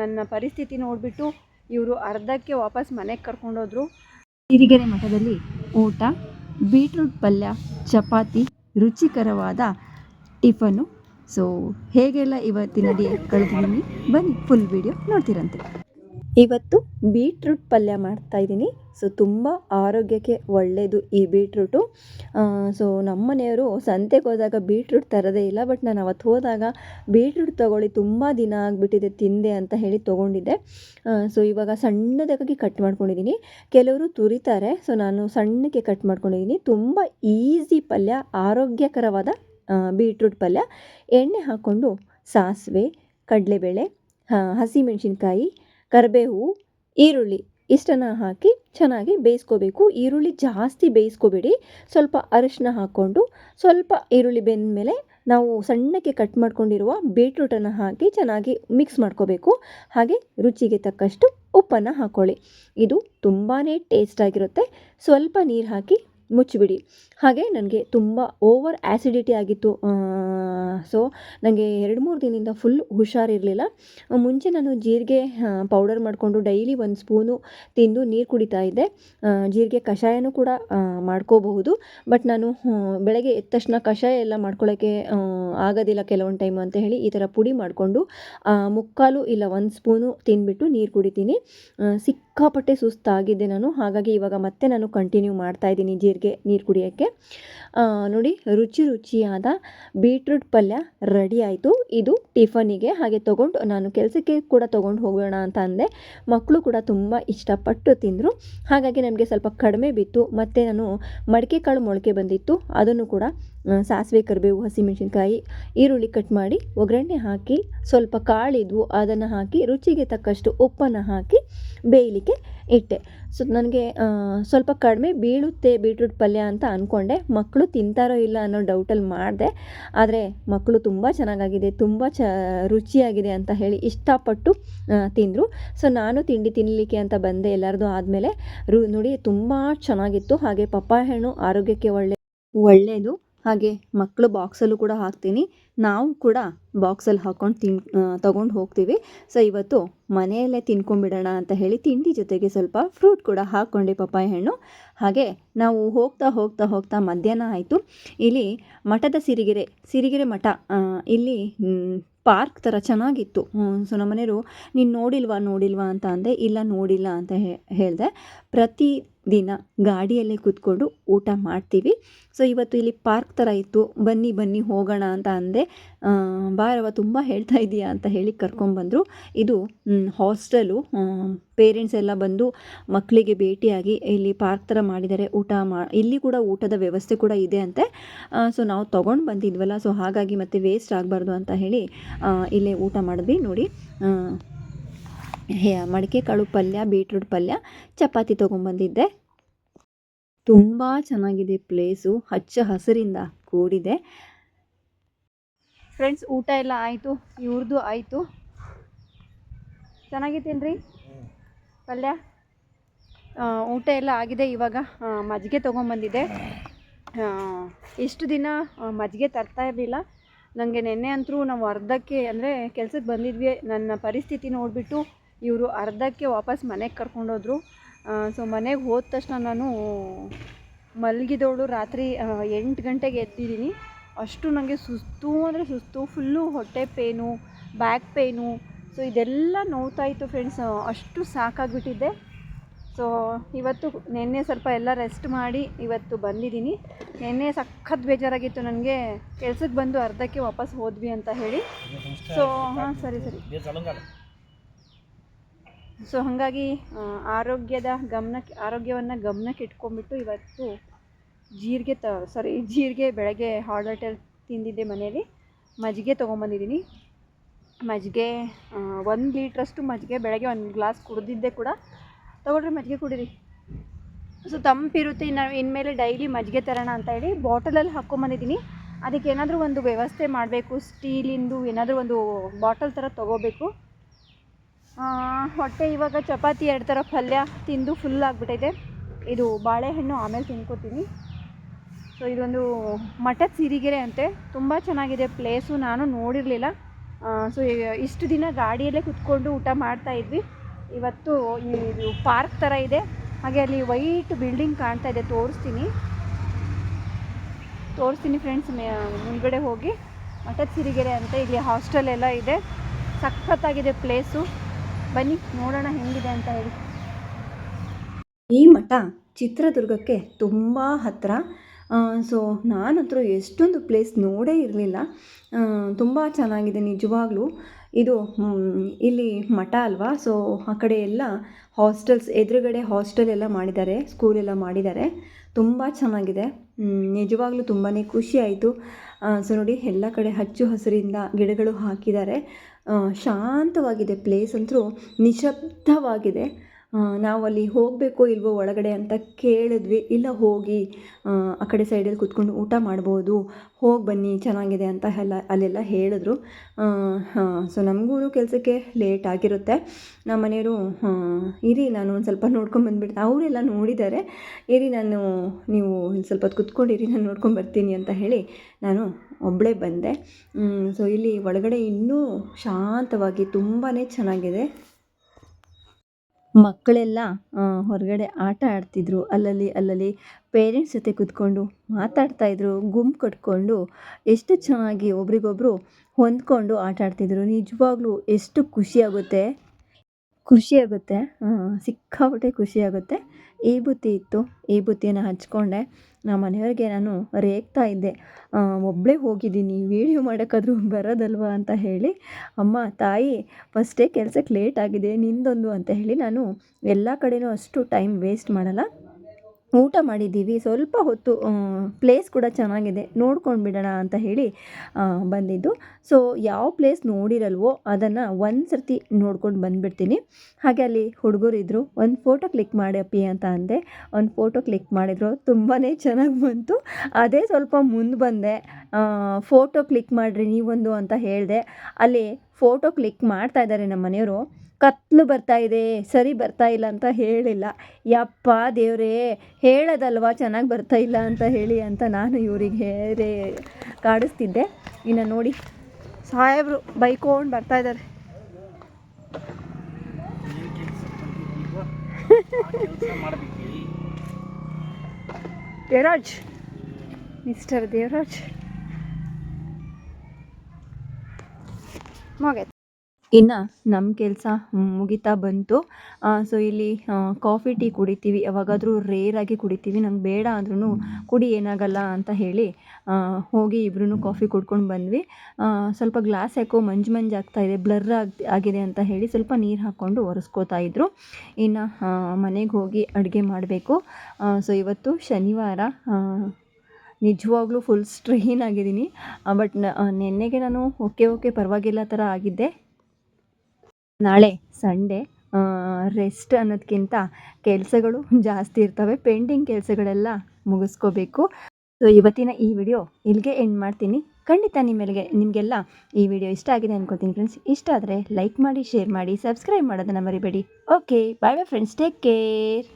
ನನ್ನ ಪರಿಸ್ಥಿತಿ ನೋಡಿಬಿಟ್ಟು ಇವರು ಅರ್ಧಕ್ಕೆ ವಾಪಸ್ ಮನೆಗೆ ಕರ್ಕೊಂಡೋದ್ರು. ಸಿರಿಗೆರೆ ಮಠದಲ್ಲಿ ಊಟ, ಬೀಟ್ರೂಟ್ ಪಲ್ಯ, ಚಪಾತಿ, ರುಚಿಕರವಾದ ಟಿಫನು ಸೊ ಹೇಗೆಲ್ಲ ಇವತ್ತಿನ ಡೇ ಕಳೆದಿದ್ದೀನಿ ಬನ್ನಿ ಫುಲ್ ವಿಡಿಯೋ ನೋಡ್ತೀರಂತೆ. ಇವತ್ತು ಬೀಟ್ರೂಟ್ ಪಲ್ಯ ಮಾಡ್ತಾಯಿದ್ದೀನಿ ಸೊ, ತುಂಬ ಆರೋಗ್ಯಕ್ಕೆ ಒಳ್ಳೆಯದು ಈ ಬೀಟ್ರೂಟು. ಸೊ, ನಮ್ಮ ಮನೆಯವರು ಸಂತೆಗೆ ಹೋದಾಗ ಬೀಟ್ರೂಟ್ ತರೋದೇ ಇಲ್ಲ, ಬಟ್ ನಾನು ಅವತ್ತು ಹೋದಾಗ ಬೀಟ್ರೂಟ್ ತೊಗೊಳ್ಳಿ, ತುಂಬ ದಿನ ಆಗಿಬಿಟ್ಟಿದೆ ತಿಂದೆ ಅಂತ ಹೇಳಿ ತೊಗೊಂಡಿದ್ದೆ. ಸೊ, ಇವಾಗ ಸಣ್ಣದಾಗಿ ಕಟ್ ಮಾಡ್ಕೊಂಡಿದ್ದೀನಿ. ಕೆಲವರು ತುರಿತಾರೆ, ಸೊ, ನಾನು ಸಣ್ಣಕ್ಕೆ ಕಟ್ ಮಾಡ್ಕೊಂಡಿದ್ದೀನಿ. ತುಂಬ ಈಸಿ ಪಲ್ಯ, ಆರೋಗ್ಯಕರವಾದ ಬೀಟ್ರೂಟ್ ಪಲ್ಯ. ಎಣ್ಣೆ ಹಾಕ್ಕೊಂಡು ಸಾಸಿವೆ, ಕಡಲೆಬೇಳೆ ಹಸಿಮೆಣಸಿನ್ಕಾಯಿ ಕರಿಬೇವು, ಈರುಳ್ಳಿ ಇಷ್ಟನ್ನು ಹಾಕಿ ಚೆನ್ನಾಗಿ ಬೇಯಿಸ್ಕೋಬೇಕು. ಈರುಳ್ಳಿ ಜಾಸ್ತಿ ಬೇಯಿಸ್ಕೋಬೇಡಿ. ಸ್ವಲ್ಪ ಅರಿಶಿನ ಹಾಕ್ಕೊಂಡು ಸ್ವಲ್ಪ ಈರುಳ್ಳಿ ಬೆಂದ ಮೇಲೆ ನಾವು ಸಣ್ಣಕ್ಕೆ ಕಟ್ ಮಾಡ್ಕೊಂಡಿರುವ ಬೀಟ್ರೂಟನ್ನು ಹಾಕಿ ಚೆನ್ನಾಗಿ ಮಿಕ್ಸ್ ಮಾಡ್ಕೋಬೇಕು. ಹಾಗೆ ರುಚಿಗೆ ತಕ್ಕಷ್ಟು ಉಪ್ಪನ್ನು ಹಾಕ್ಕೊಳ್ಳಿ ಇದು ತುಂಬಾ ಟೇಸ್ಟಾಗಿರುತ್ತೆ. ಸ್ವಲ್ಪ ನೀರು ಹಾಕಿ ಮುಚ್ಚಿಬಿಡಿ. ಹಾಗೆ ನನಗೆ ತುಂಬ ಓವರ್ ಆ್ಯಸಿಡಿಟಿ ಆಗಿತ್ತು. ಸೊ ನನಗೆ ಎರಡು ಮೂರು ದಿನದಿಂದ ಫುಲ್ ಹುಷಾರಿರಲಿಲ್ಲ. ಮುಂಚೆ ನಾನು ಜೀರಿಗೆ ಪೌಡರ್ ಮಾಡಿಕೊಂಡು ಡೈಲಿ ಒಂದು ಸ್ಪೂನು ತಿಂದು ನೀರು ಕುಡಿತಾ ಇದ್ದೆ. ಜೀರಿಗೆ ಕಷಾಯನೂ ಕೂಡ ಮಾಡ್ಕೋಬಹುದು. ಬಟ್ ನಾನು ಬೆಳಗ್ಗೆ ಎದ್ದ ತಕ್ಷಣ ಕಷಾಯ ಎಲ್ಲ ಮಾಡ್ಕೊಳ್ಳೋಕ್ಕೆ ಆಗೋದಿಲ್ಲ ಕೆಲವೊಂದು ಟೈಮು ಅಂತ ಹೇಳಿ ಈ ಥರ ಪುಡಿ ಮಾಡಿಕೊಂಡು ಮುಕ್ಕಾಲು ಇಲ್ಲ ಒಂದು ಸ್ಪೂನು ತಿಂದ್ಬಿಟ್ಟು ನೀರು ಕುಡಿತೀನಿ. ಸಿಕ್ಕಾಪಟ್ಟೆ ಸುಸ್ತಾಗಿದ್ದೆ ನಾನು. ಹಾಗಾಗಿ ಇವಾಗ ಮತ್ತೆ ನಾನು ಕಂಟಿನ್ಯೂ ಮಾಡ್ತಾ ಇದ್ದೀನಿ ಜೀರಿಗೆ ನೀರು ಕುಡಿಯೋಕ್ಕೆ. ನೋಡಿ, ರುಚಿ ರುಚಿಯಾದ ಬೀಟ್ರೂಟ್ ಪಲ್ಯ ರೆಡಿ ಆಯಿತು. ಇದು ಟಿಫನಿಗೆ ಹಾಗೆ ತೊಗೊಂಡು ನಾನು ಕೆಲಸಕ್ಕೆ ಕೂಡ ತೊಗೊಂಡು ಹೋಗೋಣ ಅಂತ ಅಂದೆ. ಮಕ್ಕಳು ಕೂಡ ತುಂಬ ಇಷ್ಟಪಟ್ಟು ತಿಂದರು. ಹಾಗಾಗಿ ನಮಗೆ ಸ್ವಲ್ಪ ಕಡಿಮೆ ಬಿತ್ತು. ಮತ್ತು ನಾನು ಮಡಿಕೆ ಕಾಳು ಮೊಳಕೆ ಬಂದಿತ್ತು. ಅದನ್ನು ಕೂಡ ಸಾಸಿವೆ, ಕರಿಬೇವು, ಹಸಿಮೆಣಸಿನ್ಕಾಯಿ, ಈರುಳ್ಳಿ ಕಟ್ ಮಾಡಿ ಒಗ್ಗರಣೆ ಹಾಕಿ ಸ್ವಲ್ಪ ಕಾಳಿದ್ವು. ಅದನ್ನು ಹಾಕಿ ರುಚಿಗೆ ತಕ್ಕಷ್ಟು ಉಪ್ಪನ್ನು ಹಾಕಿ ಬೇಯಲಿಕ್ಕೆ ಇಟ್ಟೆ. ಸೊ ನನಗೆ ಸ್ವಲ್ಪ ಕಡಿಮೆ ಬೀಳುತ್ತೆ ಬೀಟ್ರೂಟ್ ಪಲ್ಯ ಅಂತ ಅಂದ್ಕೊಂಡೆ ಮಕ್ಕಳು ತಿಂತಾರೋ ಇಲ್ಲ ಅನ್ನೋ ಡೌಟಲ್ಲಿ ಮಾಡಿದೆ. ಆದರೆ ಮಕ್ಕಳು ತುಂಬ ಚೆನ್ನಾಗಾಗಿದೆ, ತುಂಬ ಚ, ರುಚಿಯಾಗಿದೆ ಅಂತ ಹೇಳಿ ಇಷ್ಟಪಟ್ಟು ತಿಂದರು. ಸೊ ನಾನು ತಿಂಡಿ ತಿನ್ನಲಿಕ್ಕೆ ಅಂತ ಬಂದೆ ಎಲ್ಲರದು ಆದಮೇಲೆ. ರು, ನೋಡಿ ತುಂಬ ಚೆನ್ನಾಗಿತ್ತು. ಹಾಗೆ ಪಪ್ಪಾಯ ಹಣ್ಣು ಆರೋಗ್ಯಕ್ಕೆ ಒಳ್ಳೆ ಒಳ್ಳೆಯದು ಹಾಗೆ ಮಕ್ಕಳು ಬಾಕ್ಸಲ್ಲೂ ಕೂಡ ಹಾಕ್ತೀನಿ. ನಾವು ಕೂಡ ಬಾಕ್ಸಲ್ಲಿ ಹಾಕ್ಕೊಂಡು ತಿನ್ ತೊಗೊಂಡು ಹೋಗ್ತೀವಿ. ಸೊ ಇವತ್ತು ಮನೆಯಲ್ಲೇ ತಿನ್ಕೊಂಡ್ಬಿಡೋಣ ಅಂತ ಹೇಳಿ ತಿಂಡಿ ಜೊತೆಗೆ ಸ್ವಲ್ಪ ಫ್ರೂಟ್ ಕೂಡ ಹಾಕ್ಕೊಂಡೆ ಪಪ್ಪಾಯ ಹಣ್ಣು. ಹಾಗೆ ನಾವು ಹೋಗ್ತಾ ಹೋಗ್ತಾ ಹೋಗ್ತಾ ಮಧ್ಯಾಹ್ನ ಆಯಿತು. ಇಲ್ಲಿ ಮಠದ ಸಿರಿಗೆರೆ ಸಿರಿಗೆರೆ ಮಠ ಇಲ್ಲಿ ಪಾರ್ಕ್ ಥರ ಚೆನ್ನಾಗಿತ್ತು. ಸೊ ನಮ್ಮ ಮನೆಯವರು ನೀನು ನೋಡಿಲ್ವಾ ನೋಡಿಲ್ವಾ ಅಂತ ಅಂದೆ, ಇಲ್ಲ ನೋಡಿಲ್ಲ ಅಂತ ಹೇಳಿದೆ. ಪ್ರತಿ ದಿನ ಗಾಡಿಯಲ್ಲೇ ಕೂತ್ಕೊಂಡು ಊಟ ಮಾಡ್ತೀವಿ. ಸೊ ಇವತ್ತು ಇಲ್ಲಿ ಪಾರ್ಕ್ ಥರ ಇತ್ತು. ಬನ್ನಿ ಬನ್ನಿ ಹೋಗೋಣ ಅಂತ ಅಂದೆ. ಬಾರವ ತುಂಬ ಹೇಳ್ತಾ ಇದೆಯಾ ಅಂತ ಹೇಳಿ ಕರ್ಕೊಂಬಂದರು ಇದು ಹಾಸ್ಟೆಲು ಪೇರೆಂಟ್ಸ್ ಎಲ್ಲ ಬಂದು ಮಕ್ಕಳಿಗೆ ಭೇಟಿಯಾಗಿ ಇಲ್ಲಿ ಪಾರ್ಕ್ ಥರ ಮಾಡಿದ್ದಾರೆ. ಊಟ ಮಾ, ಇಲ್ಲಿ ಕೂಡ ಊಟದ ವ್ಯವಸ್ಥೆ ಕೂಡ ಇದೆ ಅಂತೆ. ಸೊ ನಾವು ತೊಗೊಂಡು ಬಂದಿದ್ವಲ್ಲ ಸೊ ಹಾಗಾಗಿ ಮತ್ತೆ ವೇಸ್ಟ್ ಆಗಬಾರ್ದು ಅಂತ ಹೇಳಿ ಇಲ್ಲೇ ಊಟ ಮಾಡಿದ್ವಿ. ನೋಡಿ ಮಡಿಕೆ ಕಾಳು ಪಲ್ಯ ಬೀಟ್ರೂಟ್ ಪಲ್ಯ, ಚಪಾತಿ ತೊಗೊಂಬಂದಿದ್ದೆ ತುಂಬ ಚೆನ್ನಾಗಿದೆ ಪ್ಲೇಸು ಹಚ್ಚ ಹಸಿರಿಂದ ಕೂಡಿದೆ. ಫ್ರೆಂಡ್ಸ್ ಊಟ ಎಲ್ಲ ಆಯಿತು ಇವ್ರದ್ದು ಆಯಿತು. ಚೆನ್ನಾಗಿತ್ತೇನ್ರಿ ಪಲ್ಯ? ಊಟ ಎಲ್ಲ ಆಗಿದೆ ಇವಾಗ. ಮಜ್ಜಿಗೆ ತೊಗೊಂಬಂದಿದ್ದೆ. ಇಷ್ಟು ದಿನ ಮಜ್ಜಿಗೆ ತರ್ತಾ ಇರಲಿಲ್ಲ. ನನಗೆ ನೆನ್ನೆ ಅಂತರೂ ನಾವು ಅರ್ಧಕ್ಕೆ ಅಂದರೆ ಕೆಲ್ಸಕ್ಕೆ ಬಂದಿದ್ವಿ. ನನ್ನ ಪರಿಸ್ಥಿತಿ ನೋಡಿಬಿಟ್ಟು ಇವರು ಅರ್ಧಕ್ಕೆ ವಾಪಸ್ ಮನೆಗೆ ಕರ್ಕೊಂಡೋದ್ರು. ಸೊ ಮನೆಗೆ ಹೋದ ತಕ್ಷಣ ನಾನು ಮಲಗಿದವಳು ರಾತ್ರಿ ಎಂಟು ಗಂಟೆಗೆ ಎದ್ದಿದ್ದೀನಿ. ಅಷ್ಟು ನನಗೆ ಸುಸ್ತು ಅಂದರೆ ಸುಸ್ತು. ಫುಲ್ಲು ಹೊಟ್ಟೆ ಪೇನು ಬ್ಯಾಕ್ ಪೇನು ಸೊ ಇದೆಲ್ಲ ನೋವ್ತಾ ಇತ್ತು ಫ್ರೆಂಡ್ಸ್ ಅಷ್ಟು ಸಾಕಾಗಿಬಿಟ್ಟಿದ್ದೆ. ಸೊ ಇವತ್ತು ನಿನ್ನೆ ಸ್ವಲ್ಪ ಎಲ್ಲ ರೆಸ್ಟ್ ಮಾಡಿ ಇವತ್ತು ಬಂದಿದ್ದೀನಿ. ನಿನ್ನೆ ಸಖತ್ ಬೇಜಾರಾಗಿತ್ತು ನನಗೆ. ಕೆಲ್ಸಕ್ಕೆ ಬಂದು ಅರ್ಧಕ್ಕೆ ವಾಪಸ್ ಹೋದ್ವಿ ಅಂತ ಹೇಳಿ. ಸೊ ಹಾಂ, ಸರಿ ಸರಿ. ಸೊ ಹಾಗಾಗಿ ಆರೋಗ್ಯದ ಗಮನಕ್ಕೆ ಆರೋಗ್ಯವನ್ನು ಗಮನಕ್ಕೆ ಇಟ್ಕೊಂಡ್ಬಿಟ್ಟು ಇವತ್ತು ಜೀರಿಗೆ ತ ಸಾರಿ ಜೀರಿಗೆ, ಬೆಳಗ್ಗೆ ಹಾಟ್ ಹೋಟೆಲ್ ತಿಂದಿದ್ದೆ ಮನೇಲಿ ಮಜ್ಜಿಗೆ ತೊಗೊಂಬಂದಿದ್ದೀನಿ ಮಜ್ಜಿಗೆ ಒಂದು ಲೀಟ್ರಷ್ಟು ಮಜ್ಜಿಗೆ, ಬೆಳಗ್ಗೆ ಒಂದು ಗ್ಲಾಸ್ ಕುಡಿದಿದ್ದೆ ಕೂಡ. ತೊಗೊಳ್ರಿ ಮಜ್ಜಿಗೆ ಕುಡೀರಿ. ಸೊ ತಂಪಿರುತ್ತೆ ಇನ್ನು, ಇನ್ಮೇಲೆ ಡೈಲಿ ಮಜ್ಜಿಗೆ ತರೋಣ ಅಂತ ಹೇಳಿ ಬಾಟಲಲ್ಲಿ ಹಾಕ್ಕೊಂಬಂದಿದ್ದೀನಿ. ಅದಕ್ಕೆ ಏನಾದರೂ ಒಂದು ವ್ಯವಸ್ಥೆ ಮಾಡಬೇಕು, ಸ್ಟೀಲಿಂದು ಏನಾದರೂ ಒಂದು ಬಾಟಲ್ ಥರ ತೊಗೋಬೇಕು. ಹೊಟ್ಟೆ ಇವಾಗ ಚಪಾತಿ ಎರಡು ಥರ ಪಲ್ಯ ತಿಂದು ಫುಲ್ ಆಗಿಬಿಟ್ಟೈತೆ ಇದು ಬಾಳೆಹಣ್ಣು ಆಮೇಲೆ ತಿನ್ಕೋತೀನಿ. ಸೊ ಇದೊಂದು ಮಠದ ಸಿರಿಗೆರೆ ಅಂತೆ. ತುಂಬ ಚೆನ್ನಾಗಿದೆ ಪ್ಲೇಸು ನಾನು ನೋಡಿರಲಿಲ್ಲ. ಸೊ ಇಷ್ಟು ದಿನ ಗಾಡಿಯಲ್ಲೇ ಕುತ್ಕೊಂಡು ಊಟ ಮಾಡ್ತಾ ಇದ್ವಿ. ಇವತ್ತು ಈ ಪಾರ್ಕ್ ಥರ ಇದೆ. ಹಾಗೆ ಅಲ್ಲಿ ವೈಟ್ ಬಿಲ್ಡಿಂಗ್ ಕಾಣ್ತಾ ಇದೆ, ತೋರಿಸ್ತೀನಿ. ತೋರಿಸ್ತೀನಿ ಫ್ರೆಂಡ್ಸ್ ಮುಂದ್ಗಡೆ ಹೋಗಿ. ಮಠದ ಸಿರಿಗೆರೆ ಅಂತ ಇಲ್ಲಿ ಹಾಸ್ಟೆಲ್ ಎಲ್ಲ ಇದೆ. ಸಖತ್ತಾಗಿದೆ ಪ್ಲೇಸು. ಬನ್ನಿ, ನೋಡೋಣ ಹೆಂಗಿದೆ ಅಂತ ಹೇಳಿ. ಈ ಮಠ ಚಿತ್ರದುರ್ಗಕ್ಕೆ ತುಂಬ ಹತ್ತಿರ ಸೊ ನಾನಂತರ ಎಷ್ಟೊಂದು ಪ್ಲೇಸ್ ನೋಡೇ ಇರಲಿಲ್ಲ. ತುಂಬ ಚೆನ್ನಾಗಿದೆ ನಿಜವಾಗ್ಲೂ. ಇದು ಇಲ್ಲಿ ಮಠ ಅಲ್ವಾ? ಸೊ ಆ ಕಡೆ ಎಲ್ಲ ಹಾಸ್ಟೆಲ್ಸ್ ಎದುರುಗಡೆ ಹಾಸ್ಟೆಲ್ ಎಲ್ಲ ಮಾಡಿದ್ದಾರೆ ಸ್ಕೂಲ್ ಎಲ್ಲ ಮಾಡಿದ್ದಾರೆ. ತುಂಬ ಚೆನ್ನಾಗಿದೆ. ನಿಜವಾಗ್ಲೂ ತುಂಬಾ ಖುಷಿ ಆಯಿತು. ಸೊ ನೋಡಿ, ಎಲ್ಲ ಕಡೆ ಹಚ್ಚು ಹಸಿರಿಂದ ಗಿಡಗಳು ಹಾಕಿದ್ದಾರೆ. ಶಾಂತವಾಗಿದೆ ಪ್ಲೇಸ್ ಅಂತೂ ನಿಶಬ್ದವಾಗಿದೆ. ನಾವು ಅಲ್ಲಿ ಹೋಗಬೇಕು ಇಲ್ವೋ ಒಳಗಡೆ ಅಂತ ಕೇಳಿದ್ವಿ. ಇಲ್ಲ ಹೋಗಿ ಆ, ಆ ಕಡೆ ಸೈಡಲ್ಲಿ ಕೂತ್ಕೊಂಡು ಊಟ ಮಾಡ್ಬೋದು. ಹೋಗಿ ಬನ್ನಿ ಚೆನ್ನಾಗಿದೆ ಅಂತ ಎಲ್ಲ ಅಲ್ಲೆಲ್ಲ ಹೇಳಿದ್ರು. ಸೊ ನಮಗೂ ಕೆಲಸಕ್ಕೆ ಲೇಟ್ ಆಗಿರುತ್ತೆ. ನಮ್ಮ ಮನೆಯವರು ಇರಿ ನಾನು ಒಂದು ಸ್ವಲ್ಪ ನೋಡ್ಕೊಂಡು ಬಂದುಬಿಡ್ತೀನಿ. ಅವರೆಲ್ಲ ನೋಡಿದ್ದಾರೆ. ಇರಿ ನಾನು ನೀವು ಇಲ್ಲಿ ಸ್ವಲ್ಪ ಹೊತ್ತು ಕುತ್ಕೊಂಡಿರಿ ನಾನು ನೋಡ್ಕೊಂಡು ಬರ್ತೀನಿ ಅಂತ ಹೇಳಿ ನಾನು ಒಬ್ಬಳೇ ಬಂದೆ. ಸೊ ಇಲ್ಲಿ ಒಳಗಡೆ ಇನ್ನೂ ಶಾಂತವಾಗಿ ತುಂಬಾ ಚೆನ್ನಾಗಿದೆ. ಮಕ್ಕಳೆಲ್ಲ ಹೊರಗಡೆ ಆಟ ಆಡ್ತಿದ್ರು. ಅಲ್ಲಲ್ಲಿ ಅಲ್ಲಲ್ಲಿ ಪೇರೆಂಟ್ಸ್ ಜೊತೆ ಕೂತ್ಕೊಂಡು ಮಾತಾಡ್ತಾಯಿದ್ರು ಗುಂಪು ಕಟ್ಕೊಂಡು ಎಷ್ಟು ಚೆನ್ನಾಗಿ ಒಬ್ರಿಗೊಬ್ರು ಹೊಂದ್ಕೊಂಡು ಆಟ ಆಡ್ತಿದ್ರು. ನಿಜವಾಗ್ಲೂ ಎಷ್ಟು ಖುಷಿಯಾಗುತ್ತೆ ಖುಷಿಯಾಗುತ್ತೆ ಸಿಕ್ಕಾಪಟ್ಟೆ ಖುಷಿಯಾಗುತ್ತೆ ಈ ಬುತ್ತಿ ಇತ್ತು, ಈ ಬುತ್ತಿನ ಹಚ್ಕೊಂಡೆ. ನಮ್ಮ ಮನೆಯವ್ರಿಗೆ ನಾನು ರೇಗ್ತಾ ಇದ್ದೆ. ಒಬ್ಬಳೇ ಹೋಗಿದ್ದೀನಿ ವೀಡಿಯೋ ಮಾಡೋಕ್ಕಾದ್ರೂ ಬರೋದಲ್ವಾ ಅಂತ ಹೇಳಿ, ಅಮ್ಮ, ತಾಯಿ ಫಸ್ಟೇ ಕೆಲಸಕ್ಕೆ ಲೇಟ್ ಆಗಿದೆ, ನಿಂದೊಂದು ಅಂತ ಹೇಳಿ ನಾನು ಎಲ್ಲ ಕಡೆಯೂ ಅಷ್ಟು ಟೈಮ್ ವೇಸ್ಟ್ ಮಾಡಲ್ಲ. ಊಟ ಮಾಡಿದ್ದೀವಿ. ಸ್ವಲ್ಪ ಹೊತ್ತು ಪ್ಲೇಸ್ ಕೂಡ ಚೆನ್ನಾಗಿದೆ. ನೋಡ್ಕೊಂಡು ಬಿಡೋಣ ಅಂತ ಹೇಳಿ ಬಂದಿದ್ದು. ಸೊ ಯಾವ ಪ್ಲೇಸ್ ನೋಡಿರಲ್ವೋ ಅದನ್ನು ಒಂದು ಸರ್ತಿ ನೋಡ್ಕೊಂಡು ಬಂದುಬಿಡ್ತೀನಿ. ಹಾಗೆ ಅಲ್ಲಿ ಹುಡುಗರಿದ್ದರು ಒಂದು ಫೋಟೋ ಕ್ಲಿಕ್ ಮಾಡಿ ಅಪ್ಪಿ ಅಂತ ಅಂದೆ. ಒಂದು ಫೋಟೋ ಕ್ಲಿಕ್ ಮಾಡಿದ್ರು ತುಂಬಾ ಚೆನ್ನಾಗಿ ಬಂತು. ಅದೇ ಸ್ವಲ್ಪ ಮುಂದೆ ಬಂದೆ. ಫೋಟೋ ಕ್ಲಿಕ್ ಮಾಡಿರಿ ನೀವೊಂದು ಅಂತ ಹೇಳಿದೆ. ಅಲ್ಲಿ ಫೋಟೋ ಕ್ಲಿಕ್ ಮಾಡ್ತಾ ಇದ್ದಾರೆ ನಮ್ಮ ಮನೆಯವರು. ಕತ್ಲು ಬರ್ತಾ ಇದೆ, ಸರಿ ಬರ್ತಾ ಇಲ್ಲ ಅಂತ ಹೇಳಿಲ್ಲ. ಯಪ್ಪ ದೇವರೇ, ಹೇಳೋದಲ್ವಾ ಚೆನ್ನಾಗಿ ಬರ್ತಾ ಇಲ್ಲ ಅಂತ ಹೇಳಿ ಅಂತ ನಾನು ಇವರಿಗೆ ಹೇರೇ ಕಾಡಿಸ್ತಿದ್ದೆ. ಇನ್ನು ನೋಡಿ. ಸಾಹೇಬರು ಬೈಕೊಂಡು ಬರ್ತಾ ಇದ್ದಾರೆ ದೇವರಾಜ್, ಮಿಸ್ಟರ್ ದೇವರಾಜ್. ಮುಗೈತೆ ಇನ್ನು ನಮ್ಮ ಕೆಲಸ ಮುಗಿತಾ ಬಂತು. ಸೊ ಇಲ್ಲಿ ಕಾಫಿ ಟೀ ಕುಡಿತೀವಿ. ಯಾವಾಗಾದರೂ ರೇರಾಗಿ ಕುಡಿತೀವಿ. ನಂಗೆ ಬೇಡ ಅಂದ್ರೂ ಕುಡಿ, ಏನಾಗಲ್ಲ ಅಂತ ಹೇಳಿ ಹೋಗಿ ಇಬ್ರು ಕಾಫಿ ಕುಡ್ಕೊಂಡು ಬಂದ್ವಿ. ಸ್ವಲ್ಪ ಗ್ಲಾಸ್ ಯಾಕೋ ಮಂಜು ಮಂಜು ಆಗ್ತಾ ಇದೆ ಬ್ಲರ್ ಆಗಿ, ಆಗಿದೆ ಅಂತ ಹೇಳಿ ಸ್ವಲ್ಪ ನೀರು ಹಾಕ್ಕೊಂಡು ಒರೆಸ್ಕೋತಾ ಇದ್ರು. ಇನ್ನು ಮನೆಗೆ ಹೋಗಿ ಅಡುಗೆ ಮಾಡಬೇಕು. ಸೊ ಇವತ್ತು ಶನಿವಾರ ನಿಜವಾಗ್ಲೂ ಫುಲ್ ಸ್ಟ್ರೈನ್ ಆಗಿದ್ದೀನಿ. ಬಟ್ ನೆನ್ನೆಗೆ ನಾನು ಓಕೆ ಓಕೆ ಪರವಾಗಿಲ್ಲ ಥರ ಆಗಿದ್ದೆ. ನಾಳೆ ಸಂಡೇ ರೆಸ್ಟ್ ಅನ್ನೋದಕ್ಕಿಂತ ಕೆಲಸಗಳು ಜಾಸ್ತಿ ಇರ್ತವೆ. ಪೆಂಡಿಂಗ್ ಕೆಲಸಗಳೆಲ್ಲ ಮುಗಿಸ್ಕೋಬೇಕು. ಸೊ ಇವತ್ತಿನ ಈ ವಿಡಿಯೋ ಇಲ್ಲಿಗೆ ಎಂಡ್ ಮಾಡ್ತೀನಿ. ಖಂಡಿತ ನಿಮ್ಮೆಲ್ಗೆ, ನಿಮಗೆಲ್ಲ ಈ ವಿಡಿಯೋ ಇಷ್ಟ ಆಗಿದೆ ಅನ್ಕೋತೀನಿ ಫ್ರೆಂಡ್ಸ್ ಇಷ್ಟ ಆದರೆ ಲೈಕ್ ಮಾಡಿ ಶೇರ್ ಮಾಡಿ ಸಬ್ಸ್ಕ್ರೈಬ್ ಮಾಡೋದನ್ನು ಮರಿಬೇಡಿ. Okay bye bye friends take care